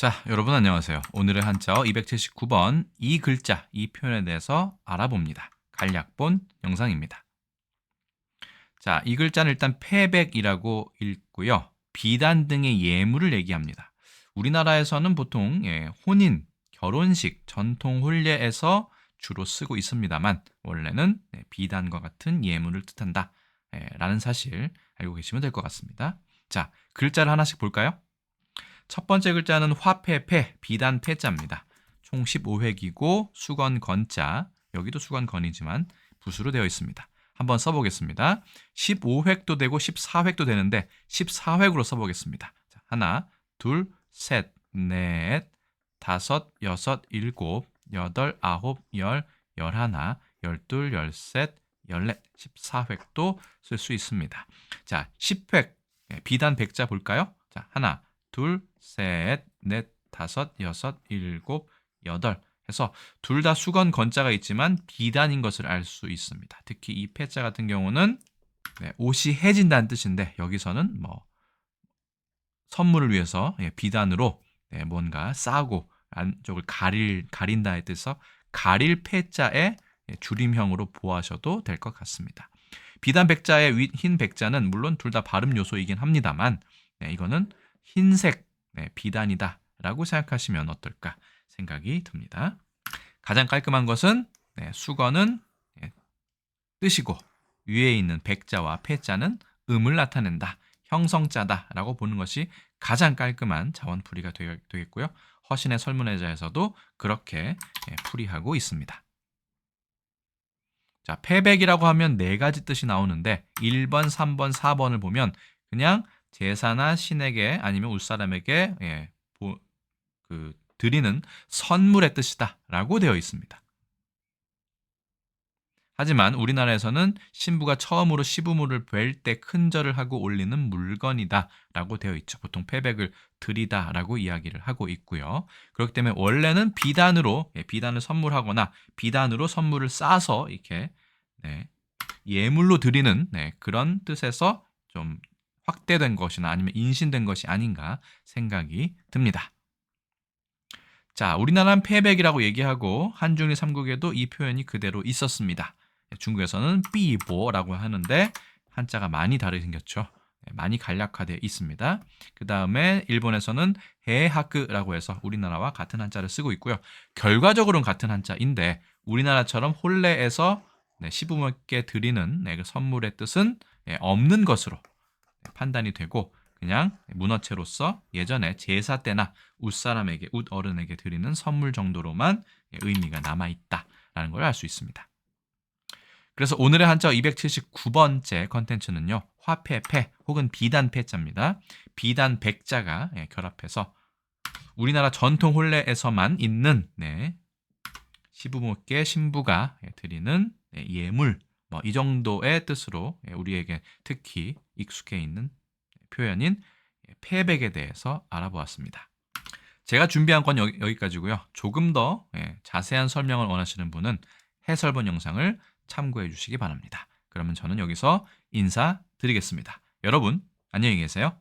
자, 여러분 안녕하세요. 오늘의 한자어 279번 이 글자, 이 표현에 대해서 알아봅니다. 간략본 영상입니다. 자, 이 글자는 일단 패백이라고 읽고요. 비단 등의 예물을 얘기합니다. 우리나라에서는 보통 예, 혼인, 결혼식, 전통 혼례에서 주로 쓰고 있습니다만 원래는 네, 비단과 같은 예물을 뜻한다. 예, 라는 사실 알고 계시면 될 것 같습니다. 자, 글자를 하나씩 볼까요? 첫 번째 글자는 화폐패, 비단 패자입니다. 총 15획이고 수건 건자, 여기도 수건 건이지만 붓으로 되어 있습니다. 한번 써보겠습니다. 15획도 되고 14획도 되는데 14획으로 써보겠습니다. 자, 하나, 둘, 셋, 넷, 다섯, 여섯, 일곱, 여덟, 아홉, 열, 열하나, 열둘, 열셋, 열넷, 14획도 쓸 수 있습니다. 자, 10획, 예, 비단 백자 볼까요? 자, 하나, 둘, 셋, 넷, 다섯, 여섯, 일곱, 여덟 해서 둘 다 수건 건자가 있지만 비단인 것을 알 수 있습니다. 특히 이 패자 같은 경우는 네, 옷이 해진다는 뜻인데 여기서는 뭐 선물을 위해서 예, 비단으로 네, 뭔가 싸고 안쪽을 가릴 가린다의 뜻에서 가릴 패자의 예, 줄임형으로 보아셔도 될 것 같습니다. 비단 백자의 윗흰 백자는 물론 둘 다 발음 요소이긴 합니다만 네, 이거는 흰색 네, 비단이다 라고 생각하시면 어떨까 생각이 듭니다. 가장 깔끔한 것은 네, 수건은 네, 뜻이고 위에 있는 백자와 패자는 음을 나타낸다. 형성자다 라고 보는 것이 가장 깔끔한 자원풀이가 되- 되겠고요. 허신의 설문회자에서도 그렇게 예, 풀이하고 있습니다. 자, 패백이라고 하면 네 가지 뜻이 나오는데 1번, 3번, 4번을 보면 그냥 제사나 신에게 아니면 웃사람에게 예, 보- 그 드리는 선물의 뜻이다라고 되어 있습니다. 하지만 우리나라에서는 신부가 처음으로 시부모를 뵐 때 큰절을 하고 올리는 물건이다라고 되어 있죠. 보통 패백을 드리다라고 이야기를 하고 있고요. 그렇기 때문에 원래는 비단으로 예, 비단을 선물하거나 비단으로 선물을 싸서 이렇게 네, 예물로 드리는 네, 그런 뜻에서 좀 확대된 것이나 아니면 인신된 것이 아닌가 생각이 듭니다. 자, 우리나라는 패백이라고 얘기하고 한중일 삼국에도 이 표현이 그대로 있었습니다. 중국에서는 삐보라고 하는데 한자가 많이 다르게 생겼죠. 네, 많이 간략화되어 있습니다. 그 다음에 일본에서는 해하크라고 해서 우리나라와 같은 한자를 쓰고 있고요. 결과적으로는 같은 한자인데 우리나라처럼 혼례에서 네, 시부모께 드리는 네, 그 선물의 뜻은 네, 없는 것으로 네, 판단이 되고 그냥 문어체로서 예전에 제사 때나 웃사람에게 웃 어른에게 드리는 선물 정도로만 예, 의미가 남아 있다라는 걸 알 수 있습니다. 그래서 오늘의 한자 279번째 컨텐츠는요. 화폐패 혹은 비단패자입니다. 비단 백자가 예, 결합해서 우리나라 전통 혼례에서만 있는 네, 시부모께 신부가 예, 드리는 네, 예물 뭐 이 정도의 뜻으로 예, 우리에게 특히 익숙해 있는 표현인 예, 패백에 대해서 알아보았습니다. 제가 준비한 건 여기, 여기까지고요. 조금 더 예, 자세한 설명을 원하시는 분은 해설본 영상을 참고해 주시기 바랍니다. 그러면 저는 여기서 인사드리겠습니다. 여러분 안녕히 계세요.